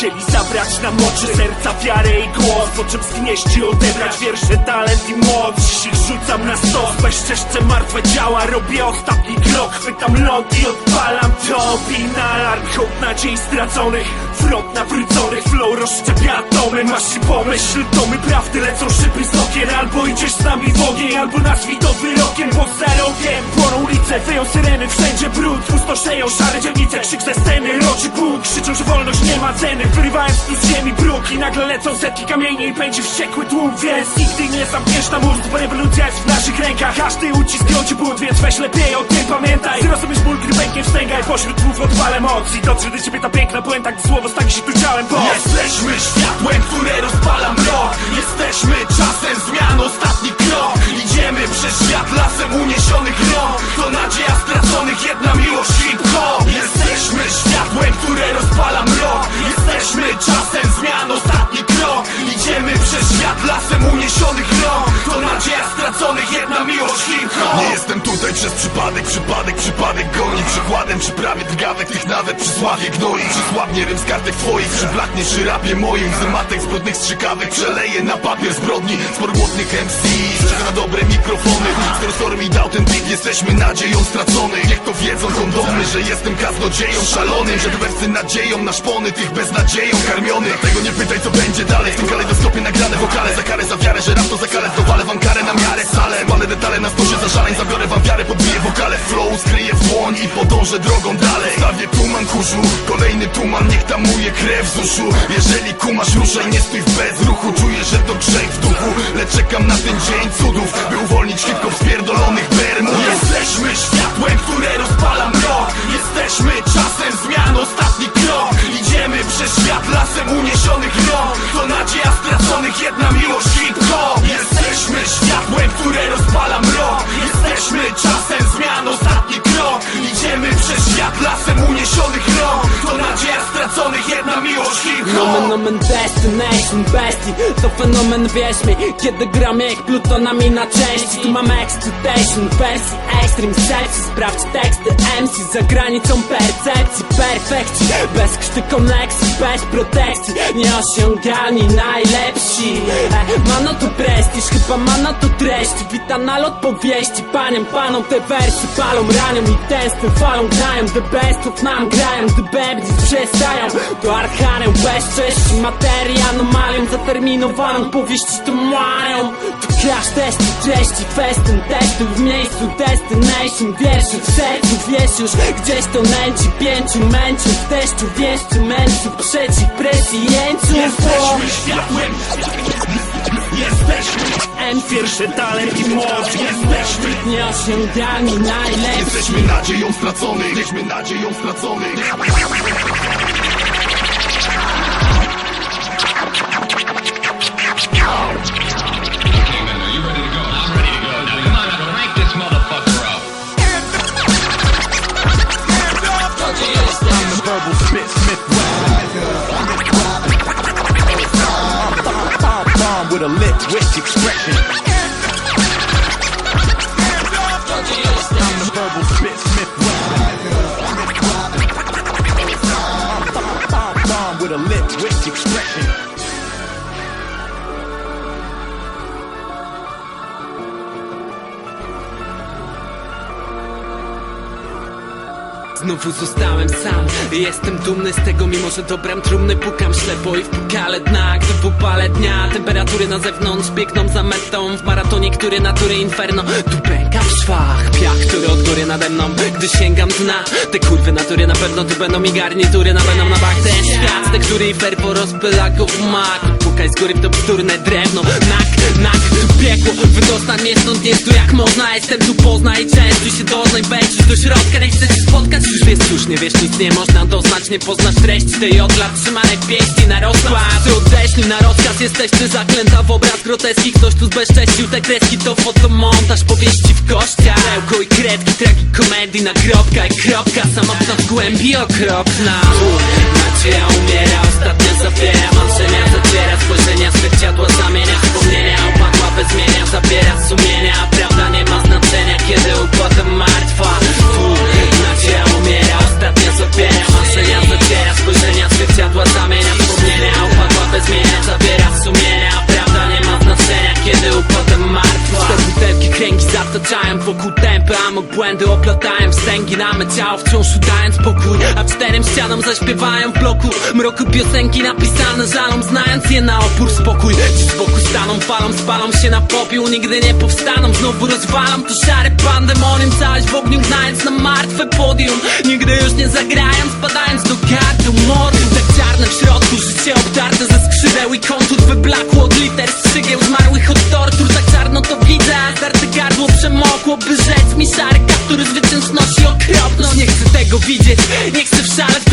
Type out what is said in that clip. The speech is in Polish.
Chcieli zabrać nam oczy, serca, wiarę i głos Po czym zgnieść i odebrać wiersze, talent i moc. Ich rzucam na stos, bezczeszczę martwe ciała Robię ostatni krok, chwytam ląd i odpalam to Bij na alarm, hołd nadziei straconych Front nawróconych, flow rozszczepia atomy Masz i pomyśl, tomy prawdy lecą szyby z okien Albo idziesz z nami w ogień, albo nazwij to wyrokiem Bo za rogiem płoną wyją syreny Wszędzie brud, pustoszeją szare dzielnice Krzyk ze sceny, rodzi bunt Krzyczą, że wolność nie ma ceny. Wyrywałem tu z ziemi bruk I nagle lecą setki kamieni I pędzi wściekły tłum Więc nigdy nie zamkniesz na mózg Bo rewolucja jest w naszych rękach. Każdy ucisk rodzi bunt Więc weź lepiej o tym pamiętaj. Zrozumiesz ból, gdy pęknie wstęgaj. Pośród tłów odwalę moc I dotrze do ciebie ta piękna puenta Gdy słowo stanie się tu ciałem, bo Jesteśmy światłem, które rozpala mrok. Jesteśmy lasem uniesionych Nie jestem tutaj przez przypadek, przypadek, przypadek goni Przykładem przy prawie drgawek tych nawet przy sławie gnoi. Przysłabnie rym z kartek twoich, przyblatnie przy rapie moim. Z matek zbrodnych strzykawek przeleję na papier zbrodni. Spor głodnych MC, czeka na dobre mikrofony. Skoro storm i autentyk jesteśmy nadzieją straconych Niech to wiedzą kondomy, że jestem kaznodzieją szalonym. Że wersy nadzieją na szpony tych beznadzieją karmionych. Dlatego nie pytaj co będzie dalej. W tym kalejdoskopie nagrane wokale. Za karę, za wiarę, że rap to za karę. Zdowalę wam karę na miarę salę. Palę detale na stosie zażaleń Zabiorę wam wiarę, podbiję wokale Flow skryję w dłoń i podążę drogą dalej. Stawię tuman kurzu, kolejny tuman Niech tamuje krew z uszu. Jeżeli kumasz ruszaj, nie stój w bezruchu Czuję, że to grzech w duchu. Lecz czekam na ten dzień cudów By uwolnić hip-hop z pierdolonych bermud Jesteśmy światłem, które rozpala hip-hop Nomen omen destination bestii. To fenomen wierz mi Kiedy gram jak plutonami na części. Tu mam excitation wersji extreme sercy Sprawdź teksty MC za granicą percepcji Perfekcji. Bez krzty koneksji, bez protekcji. Nieosiągalni najlepsi. E, Mano to prestiż, chyba mano to treść Wita nalot powieści Paniom, panom te wersy palą Ranią i tęskny falą grają. The best of nam grają Gdy bębnić przestają. To archanę bezcześć Materia anomalią Zaterminowaną powieści to mają To crash testy, treści Festyn, testy w miejscu Destination, wierszy w sercu Wiesz już, gdzieś to nęci Pięciu męciów, w deszczu Wieszczy męciu, przeciw presji Jeńców Jesteśmy światłem. Jesteśmy. Pierwszy talent i moc. Jesteśmy. Nieosiągalni najlepsi. Jesteśmy nadzieją straconych. Jesteśmy nadzieją straconych with a lit witch expression. I'm the verbal spit Smith Bomb, bomb with a lit witch expression Znowu zostałem sam. Jestem dumny z tego, mimo że do bram trumny Pukam ślepo i w pukale dna. Gdy w upale dnia Temperatury na zewnątrz biegną za metą. W maratonie, który natury inferno. Tu pęka w szwach Piach, który od góry nade mną. Gdy sięgam dna Te kurwy natury na pewno tu będą mi garnitury Na będą na bak ten świat Te, który i ferwo rozpyla go w mak Pukaj z góry w to bzdurne drewno nak, piekło Wydostań mnie stąd, nie tu jak można. Jestem tu pozna i częstuj się doznaj. Wejdziesz do środka, nie chcę się spotkać. Już wiesz, słusznie, wiesz, nic nie można doznać. Nie poznasz treści tej od lat trzymanej w pięści na rozkład. Ty odeślij na rozkaz, jesteś ty zaklęta w obraz groteski. Ktoś tu zbezcześcił te kreski, to fotomontaż Powieści w kościach, Rełko i kredki, tragikomedii Nagrobka i kropka, samotna w głębi okropna. Nadzieja umiera, ostatnio zmienia Zabiera sumienia, a prawda nie ma znaczenia Kiedy ugoda martwa. Twór, nadzieja umiera Ostatnia zabiera, marzenia zaciera Spojrzenia zwierciadła zamienia Wspomnienia, upadła bez zmienia Zabiera sumienia, a prawda nie ma znaczenia Kiedy ugoda martwa. Te butelki, kręgi zataczają wokół tego błędy oplatają wstęgi na me ciało Wciąż udając pokój A czterem ścianom zaśpiewają w bloku. Mroku piosenki napisane żalą Znając je na opór spokój. Ci z boku staną falą Spalą się na popiół Nigdy nie powstaną. Znowu rozwalam to szary pandemonium Całość w ogniu gnając na martwe podium. Nigdy już nie zagrają Spadając do kartu mordu. Tak czarne w środku Życie obdarte ze skrzydeł i kontur Wyblakło od liter strzygieł Zmarłych od tortur przemokło By rzec mi szary kaptur Zwyciężności okropność. Nie chcę tego widzieć Nie chcę w szale w